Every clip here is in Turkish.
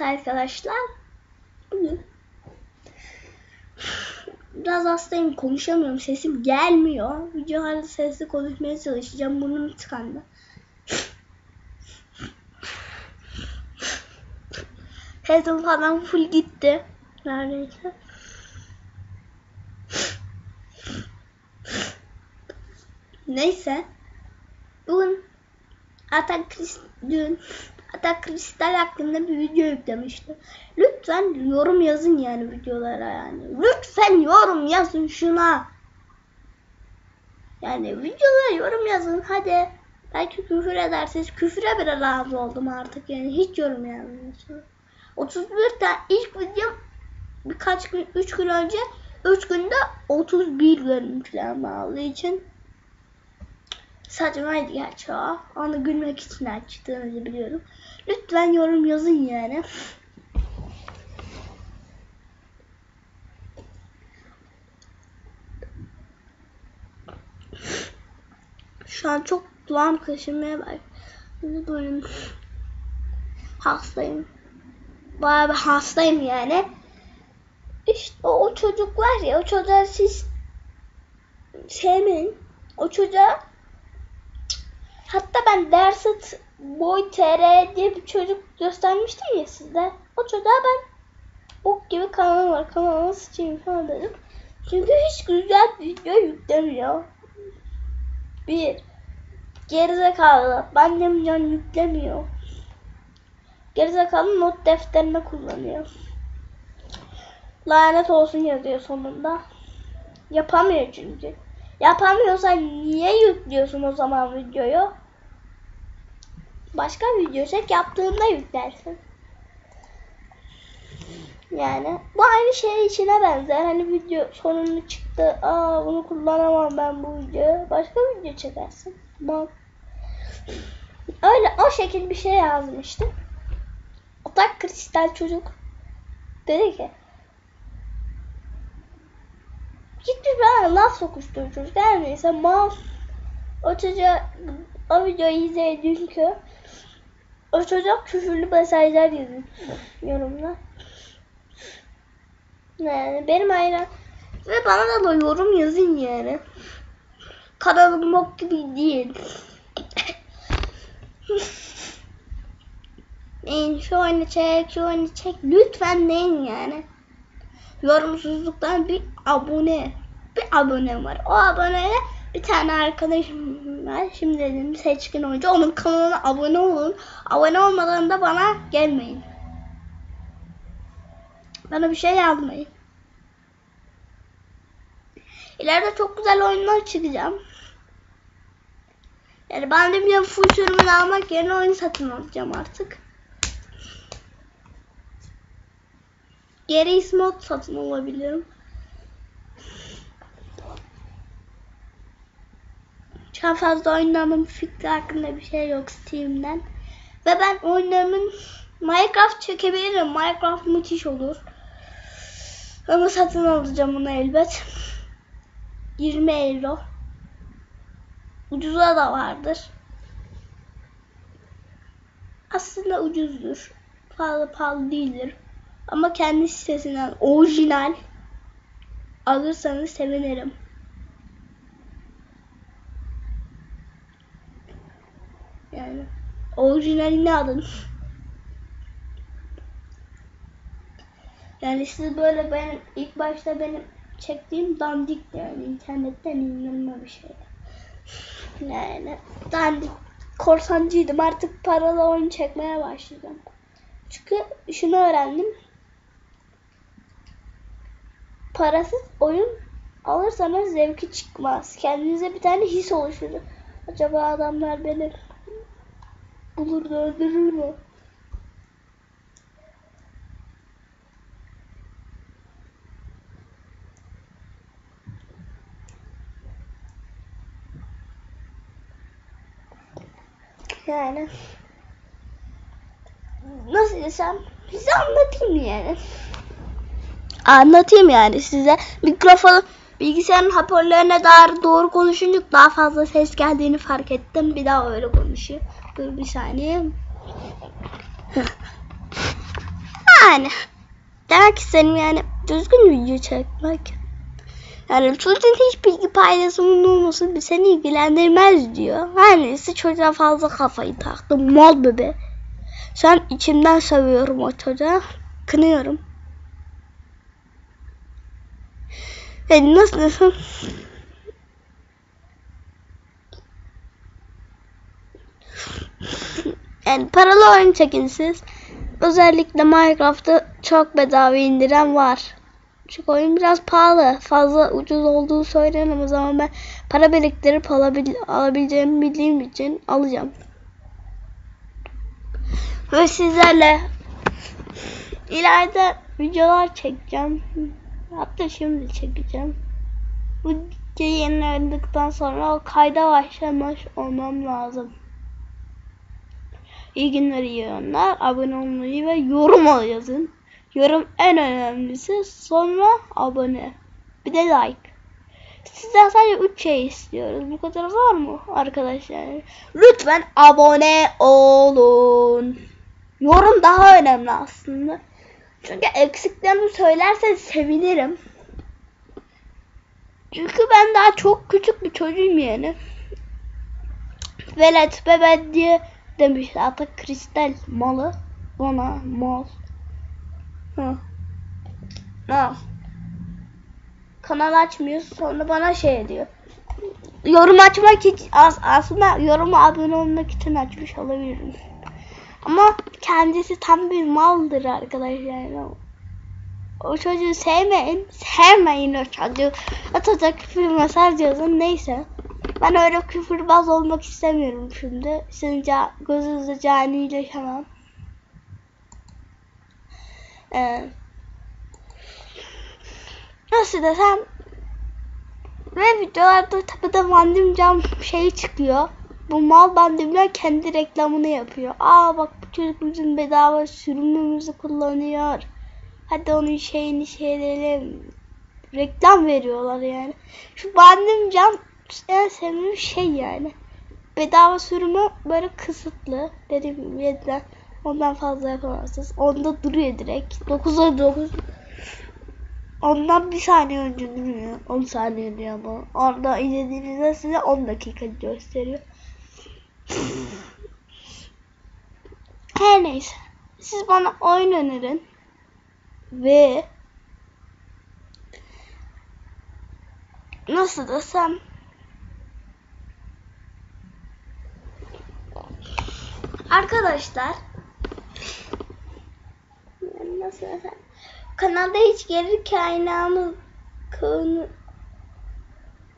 Evet arkadaşlar. Biraz hastayım konuşamıyorum sesim gelmiyor. Videolarda sesli konuşmaya çalışacağım burnum tıkandı. Sesim falan full gitti. Neredeyse. Neyse. Bugün Atak Krist dün Atak Kristal hakkında bir video yüklemiştim. Lütfen yorum yazın yani videolara yani. Lütfen yorum yazın şuna. Yani videolara yorum yazın hadi. Belki küfür edersiniz. Küfüre bile razı oldum artık yani. Hiç yorum yazmıyorsunuz. 31 tane ilk videom birkaç gün, 3 gün önce 3 günde 31 görüntülenme aldığı için saçmaydı gerçi o. Onu gülmek için açtığınızı biliyorum. Lütfen yorum yazın yani. Şu an çok kulağım kaşınmaya başladı. Böyle hastayım. Bayağı bir hastayım yani. İşte o, o çocuk var ya o çocuğa siz sevmeyin. O çocuğa hatta ben Dersit Boy TR diye bir çocuk göstermiştim ya sizde. O çocuğa ben bok gibi kanal var kanalıma sıçayım falan dedim. Çünkü hiç güzel video yüklemiyor. Bir gerizekalı annem can yüklemiyor. Gerizekalı not defterine kullanıyor. Lanet olsun yazıyor sonunda. Yapamıyor çünkü. Yapamıyorsan niye yüklüyorsun o zaman videoyu? Başka video çek yaptığında yüklersin. Yani bu aynı şey içine benzer. Hani video sonunu çıktı. Aa bunu kullanamam ben bu videoyu. Başka video çekersin. Bak. Öyle o şekil bir şey yazmıştım. Otak kristal çocuk dedi ki gitmiş bana laf sokuşturuyor çocuk. Her neyse mouse o çocuğa o videoyu izledi dünkü o çocuk küfürlü mesajlar yazıyor yorumlar. Yani benim aynen ve bana da yorum yazın yani. Kanalım bok gibi değil. Neyin şu oyunu çek, şu oyunu çek. Lütfen neyin yani. Yorumsuzluktan bir abone. Bir abone var. O aboneye bir tane arkadaşım var. Şimdi dedim seçkin oyuncu. Onun kanalına abone olun. Abone olmadan da bana gelmeyin. Bana bir şey yazmayın. İleride çok güzel oyunlar çıkacağım. Yani ben de bir full sürümünü almak yerine oyun satın alacağım artık. Geri mod satın alabilirim. Çok fazla oynamam fikri hakkında bir şey yok Steam'den. Ve ben oyunlarımın Minecraft çekebilirim. Minecraft müthiş olur. Ama satın alacağım onu elbet. 20 euro. Ucuza da vardır. Aslında ucuzdur. Pahalı pahalı değildir. Ama kendi sitesinden orijinal alırsanız sevinirim. Yani orijinalini alın. Yani siz böyle benim ilk başta benim çektiğim dandik yani internetten inanılmaz bir şey. Yani dandik korsancıydım artık paralı oyun çekmeye başladım. Çünkü şunu öğrendim. Parasız oyun alırsanız zevki çıkmaz. Kendinize bir tane his oluşturur. Acaba adamlar beni bulur da öldürür mü? Yani nasıl desem size anlatayım yani. Anlatayım yani size. Mikrofon bilgisayarın hoparlörüne daha doğru konuşunca daha fazla ses geldiğini fark ettim. Bir daha öyle konuşayım. Dur bir saniye. Yani demek istedim yani düzgün video çekmek. Yani çocuğun hiç bilgi paylaşımının olması bir seni ilgilendirmez diyor. Her neyse çocuğa fazla kafayı taktım. Mal bebe. An içimden seviyorum o çocuğa. Kınıyorum. Yani nasıl desem yani paralı oyun çekin siz. Özellikle Minecraft'ta çok bedava indiren var. Çünkü oyun biraz pahalı. Fazla ucuz olduğu söylenemez ama ben para biriktirip alabil alabileceğimi bildiğim için alacağım. Ve sizlerle ileride videolar çekeceğim. Hatta şimdi çekeceğim. Bu videoyu yayınladıktan sonra o kayda başlamış olmam lazım. İyi günler, iyi oyunlar. Abone olmayı ve yorum yazın. Yorum en önemlisi. Sonra abone. Bir de like. Sizden sadece 3 şey istiyoruz. Bu kadar var mı arkadaşlar? Lütfen abone olun. Yorum daha önemli aslında. Çünkü eksiklerimi söylerseniz sevinirim. Çünkü ben daha çok küçük bir çocuğum yani. Velet bebe diye demiş artık kristal malı bana mal. Hı. Al. Kanal açmıyor sonra bana şey diyor. Yorum açmak için as aslında yorum abone olmak için açmış olabilirim. Ama kendisi tam bir maldır arkadaşlar. O çocuğu sevmeyin. Sevmeyin o çocuğu. Atacak küfür mesaj yazın neyse. Ben öyle küfürbaz olmak istemiyorum şimdi. Sizin ca gözünüzde canileşemem. Ee, nasıl desem ve videolarda tabi de Vandim Cam şey çıkıyor. Bu mal bandimler kendi reklamını yapıyor. Aa bak bu çocuk bizim bedava sürümümüzü kullanıyor. Hadi onun şeyini şeyleyelim. Reklam veriyorlar yani. Şu bandim cam en sevdiğim şey yani. Bedava sürümü böyle kısıtlı. Dediğim gibi 7'den ondan fazla yapamazsınız. Onda duruyor direkt. 9'a 9 Ondan bir saniye önce duruyor. 10 saniye diyor ama. Orada izlediğinizde size 10 dakika gösteriyor. Her neyse. Siz bana oyun önerin. Ve nasıl desem Arkadaşlar nasıl desem kanalda hiç gelir kaynağımız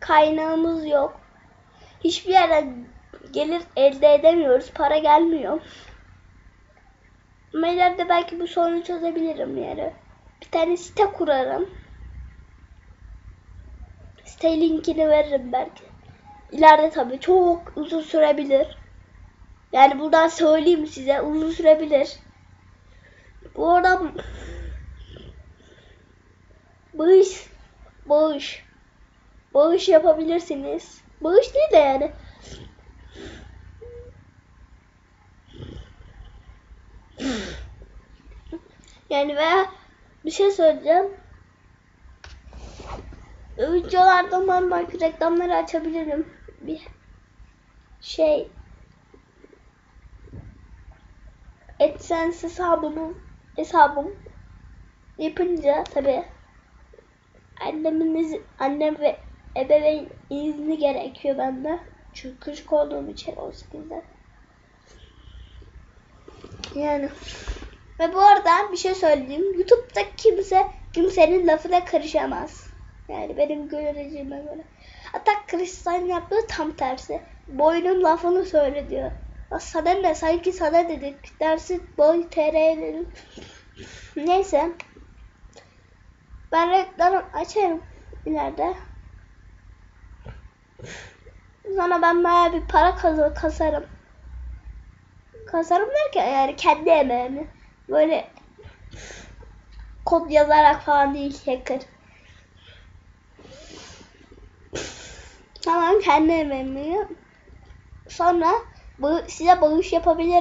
kaynağımız yok. Hiçbir yerden gelir elde edemiyoruz. Para gelmiyor. Ama ileride belki bu sorunu çözebilirim yani. Bir tane site kurarım. Site linkini veririm belki. İleride tabii çok uzun sürebilir. Yani buradan söyleyeyim size uzun sürebilir. Bu arada bağış bağış bağış yapabilirsiniz. Bağış değil de yani. Yani veya bir şey söyleyeceğim. Videolarda ben belki reklamları açabilirim. Bir şey AdSense hesabımı hesabım yapınca tabi annemin izi, annem ve ebeveyn izni gerekiyor bende. Çünkü küçük olduğum için 18'de. Yani ve bu arada bir şey söyleyeyim. YouTube'da kimse kimsenin lafına karışamaz. Yani benim göreceğime göre. Hatta Kristal'in yaptığı tam tersi. Boyunun lafını söyle diyor. Sana ne sanki sana dedik. Dersi boy tr dedim. Neyse. Ben reklam açarım ileride. Sonra ben baya bir para kazı kasarım. Kasarım derken yani kendi emeğimi. Böyle kod yazarak falan değil hacker. Tamam kendi emeğimi. Sonra size bağış yapabilirim.